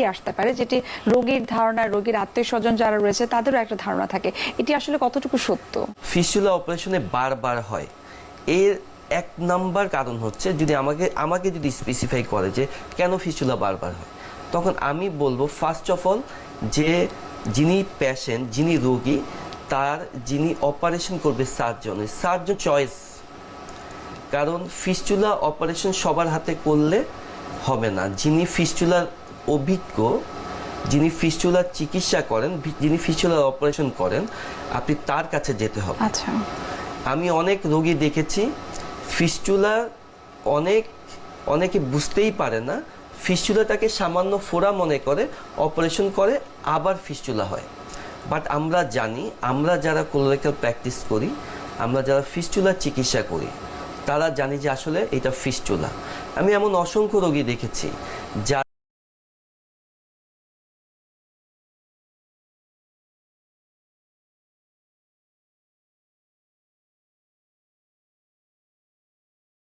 ভ্রান্তি আসতে পারে, যেটি রোগীর ধারণা রোগীর আত্মীয় স্বজন যারা রয়েছে, তাদেরও একটা ধারণা থাকে। এটি আসলে কতটুকু সত্য? ফিস্টুলা অপারেশনে বারবার হয়। এর এক নাম্বার কারণ হচ্ছে যদি আমাকে আমাকে যদি স্পেসিফাই করে যে কেন ফিস্টুলা বারবার হয়, তখন আমি বলব ফার্স্ট অফ অল যে যিনি প্যাশেন্ট যিনি রোগী, তার যিনি অপারেশন করবে সার্জন সার্জন চয়েস কারণ ফিস্টুলা অপারেশন সবার হাতে করলে হবে না। যিনি ফিস্টুলার অভিজ্ঞ যিনি ফিস্টুলার চিকিৎসা করেন যিনি ফিস্টুলার অপারেশন করেন আপনি তার কাছে যেতে হবে। আচ্ছা। আমি অনেক রোগী দেখেছি ফিস্টুলা অনেক অনেকে বুঝতেই পারে না ফিস্টুলাটাকে সামান্য ফোড়া মনে করে অপারেশন করে আবার ফিস্টুলা হয়। বাট আমরা জানি আমরা যারা কোলোরেক্টাল প্র্যাকটিস করি আমরা যারা ফিস্টুলার চিকিৎসা করি তারা জানি যে আসলে এটা ফিস্টুলা। আমি এমন অসংখ্য রোগী দেখেছি যা